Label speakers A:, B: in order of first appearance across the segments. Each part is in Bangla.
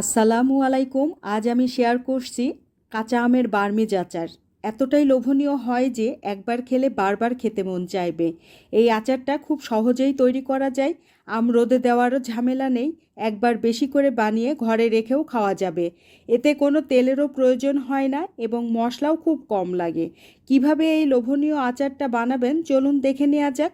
A: আসসালামু আলাইকুম, আজ আমি শেয়ার করছি কাঁচা আমের বার্মিজ আচার। এতটাই লোভনীয় হয় যে একবার খেলে বারবার খেতে মন চাইবে। এই আচারটা খুব সহজেই তৈরি করা যায়, আম রোদে দেওয়ারও ঝামেলা নেই, একবার বেশি করে বানিয়ে ঘরে রেখেও খাওয়া যাবে। এতে কোনো তেলেরও প্রয়োজন হয় না এবং মশলাও খুব কম লাগে। কীভাবে এই লোভনীয় আচারটা বানাবেন চলুন দেখে নেওয়া যাক।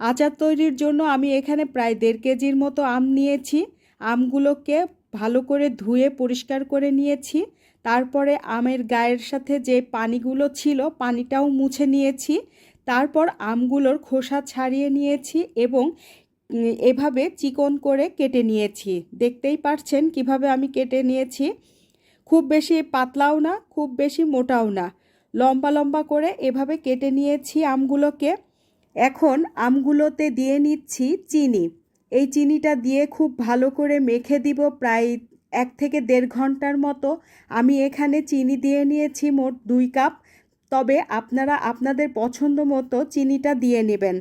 A: আচার তৈরির জন্য আমি এখানে প্রায় দেড় কেজির মতো আম নিয়েছি। আমগুলোকে ভালো করে ধুয়ে পরিষ্কার করে নিয়েছি। তারপরে আমের গায়ের সাথে যে পানিগুলো ছিল, পানিটাও মুছে নিয়েছি। তারপর আমগুলোর খোসা ছাড়িয়ে নিয়েছি এবং এভাবে চিকন করে কেটে নিয়েছি। দেখতেই পারছেন কীভাবে আমি কেটে নিয়েছি। খুব বেশি পাতলাও না, খুব বেশি মোটাও না। লম্বা লম্বা করে এভাবে কেটে নিয়েছি আমগুলোকে। এখন আমগুলোতে দিয়ে নিচ্ছি চিনি। এই চিনিটা দিয়ে খুব ভালো করে মেখে দিব প্রায় এক থেকে দেড় ঘণ্টার মতো। আমি এখানে চিনি দিয়ে নিয়েছি মোট দুই কাপ। তবে আপনারা আপনাদের পছন্দ মতো চিনিটা দিয়ে নেবেন।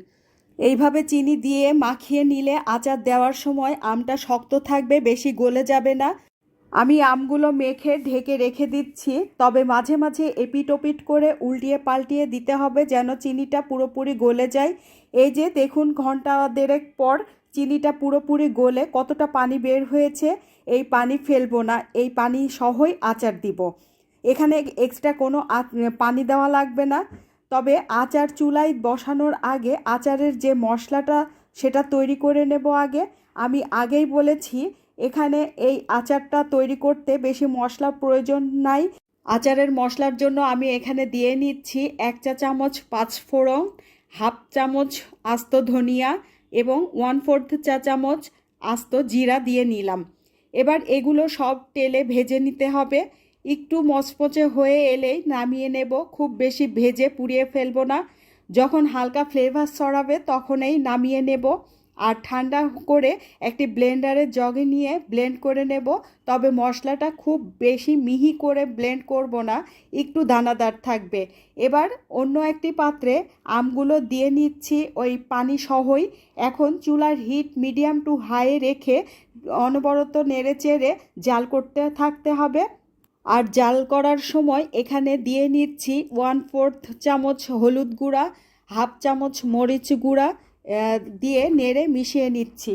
A: এইভাবে চিনি দিয়ে মাখিয়ে নিলে আচার দেওয়ার সময় আমটা শক্ত থাকবে, বেশি গলে যাবে না। আমি আমগুলো মেখে ঢেকে রেখে দিচ্ছি। তবে মাঝে মাঝে এপিট ওপিট করে উল্টিয়ে পাল্টিয়ে দিতে হবে যেন চিনিটা পুরোপুরি গলে যায়। এই যে দেখুন ঘণ্টা দেড়েক পর চিনিটা পুরোপুরি গলে কতটা পানি বের হয়েছে, এই পানি ফেলব না, এই পানি সহই আচার দিব। এখানে এক্সট্রা কোনো পানি দেওয়া লাগবে না। তবে আচার চুলায় বসানোর আগে আচারের যে মশলাটা সেটা তৈরি করে নেব আগে। আমি আগেই বলেছি, এখানে এই আচারটা তৈরি করতে বেশি মশলার প্রয়োজন নাই। আচারের মশলার জন্য আমি এখানে দিয়ে নিচ্ছি এক চা চামচ পাঁচ ফোড়ন হাফ চামচ আস্ত ধনিয়া এবং ওয়ান ফোর্থ চা চামচ আস্ত জিরা দিয়ে নিলাম। এবার এগুলো সব তেলে ভেজে নিতে হবে। একটু মচমচে হয়ে এলেই নামিয়ে নেব। খুব বেশি ভেজে পুড়িয়ে ফেলব না। যখন হালকা ফ্লেভার সরাবে তখনই নামিয়ে নেব। আর ঠান্ডা করে একটি ব্লেন্ডারের জগে নিয়ে ব্লেন্ড করে নেব। তবে মশলাটা খুব বেশি মিহি করে ব্লেন্ড করব না, একটু দানাদার থাকবে। এবার অন্য একটি পাত্রে আমগুলো দিয়ে নিচ্ছি ওই পানি সহই। এখন চুলার হিট মিডিয়াম টু হাই রেখে অনবরত নেড়ে চেড়ে জাল করতে থাকতে হবে। আর জাল করার সময় এখানে দিয়ে নিচ্ছি ওয়ান ফোর্থ চামচ হলুদ গুঁড়া, হাফ চামচ মরিচ গুঁড়া দিয়ে নেড়ে মিশিয়ে নিচ্ছি।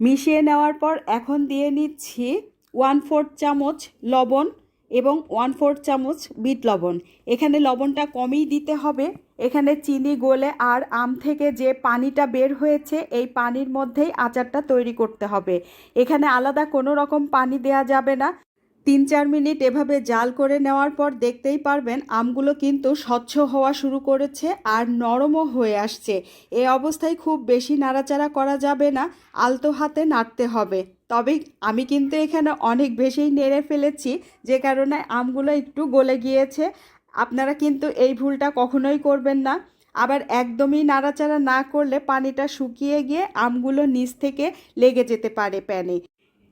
A: মিশিয়ে নেওয়ার পর এখন দিয়ে নিচ্ছি ওয়ান ফোর্থ চামচ লবণ এবং ওয়ান ফোর্থ চামচ বিট লবণ। এখানে লবণটা কমই দিতে হবে। এখানে চিনি, গলে আর আম থেকে যে পানিটা বের হয়েছে, এই পানির মধ্যেই আচারটা তৈরি করতে হবে। এখানে আলাদা কোনো রকম পানি দেয়া যাবে না। তিন চার মিনিট এভাবে জাল করে নেওয়ার পর দেখতেই পারবেন আমগুলো কিন্তু স্বচ্ছ হওয়া শুরু করেছে আর নরমও হয়ে আসছে। এ অবস্থায় খুব বেশি নাড়াচাড়া করা যাবে না, আলতো হাতে নাড়তে হবে। তবে আমি কিন্তু এখানে অনেক বেশিই নেড়ে ফেলেছি, যে কারণে আমগুলো একটু গলে গিয়েছে। আপনারা কিন্তু এই ভুলটা কখনোই করবেন না। আবার একদমই নাড়াচাড়া না করলে পানিটা শুকিয়ে গিয়ে আমগুলো নিচ থেকে লেগে যেতে পারে প্যানে।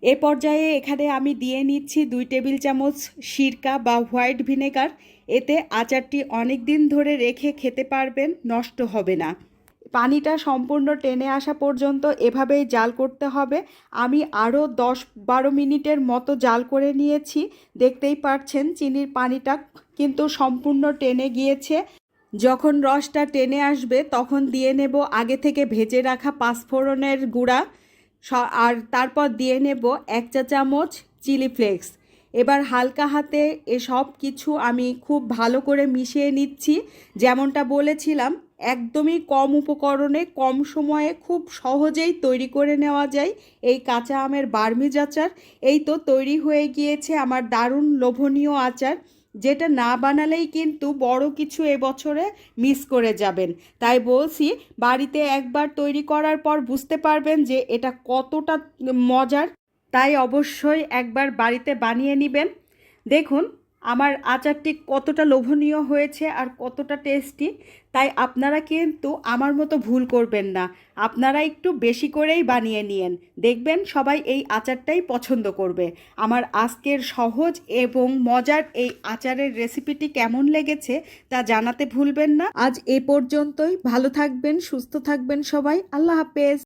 A: এ পর্যায়ে এখানে আমি দিয়ে নিচ্ছি দুই টেবিল চামচ সিরকা বা হোয়াইট ভিনেগার। এতে আচারটি অনেক দিন ধরে রেখে খেতে পারবেন, নষ্ট হবে না। পানিটা সম্পূর্ণ টেনে আসা পর্যন্ত এভাবেই জাল করতে হবে। আমি আরও দশ বারো মিনিটের মতো জাল করে নিয়েছি। দেখতেই পাচ্ছেন চিনির পানিটা কিন্তু সম্পূর্ণ টেনে গিয়েছে। যখন রসটা টেনে আসবে, তখন দিয়ে নেব আগে থেকে ভেজে রাখা পাঁচফোড়নের গুঁড়া। আর তারপর দিয়ে নেব এক চা চামচ চিলি ফ্লেক্স। এবার হালকা হাতে এসব কিছু আমি খুব ভালো করে মিশিয়ে নিচ্ছি। যেমনটা বলেছিলাম, একদমই কম উপকরণে, কম সময়ে খুব সহজেই তৈরি করে নেওয়া যায় এই কাঁচা আমের বার্মিজ আচার। এই তো তৈরি হয়ে গিয়েছে আমার দারুণ লোভনীয় আচার। যেটা না বানালেই কিন্তু বড় কিছু এবছরে মিস করে যাবেন। তাই বলছি, বাড়িতে একবার তৈরি করার পর বুঝতে পারবেন যে এটা কতটা মজার। তাই অবশ্যই একবার বাড়িতে বানিয়ে নেবেন। দেখুন আমার আচারটি কতটা লোভনীয় হয়েছে আর কতটা টেস্টি, তাই আপনারা কিন্তু আমার মতো ভুল করবেন না। আপনারা একটু বেশি করেই বানিয়ে নিয়েন। দেখবেন সবাই এই আচারটাই পছন্দ করবে। আমার আজকের সহজ এবং মজার এই আচারের রেসিপিটি কেমন লেগেছে তা জানাতে ভুলবেন না। আজ এ পর্যন্তই। ভালো থাকবেন, সুস্থ থাকবেন সবাই। আল্লাহ হাফেজ।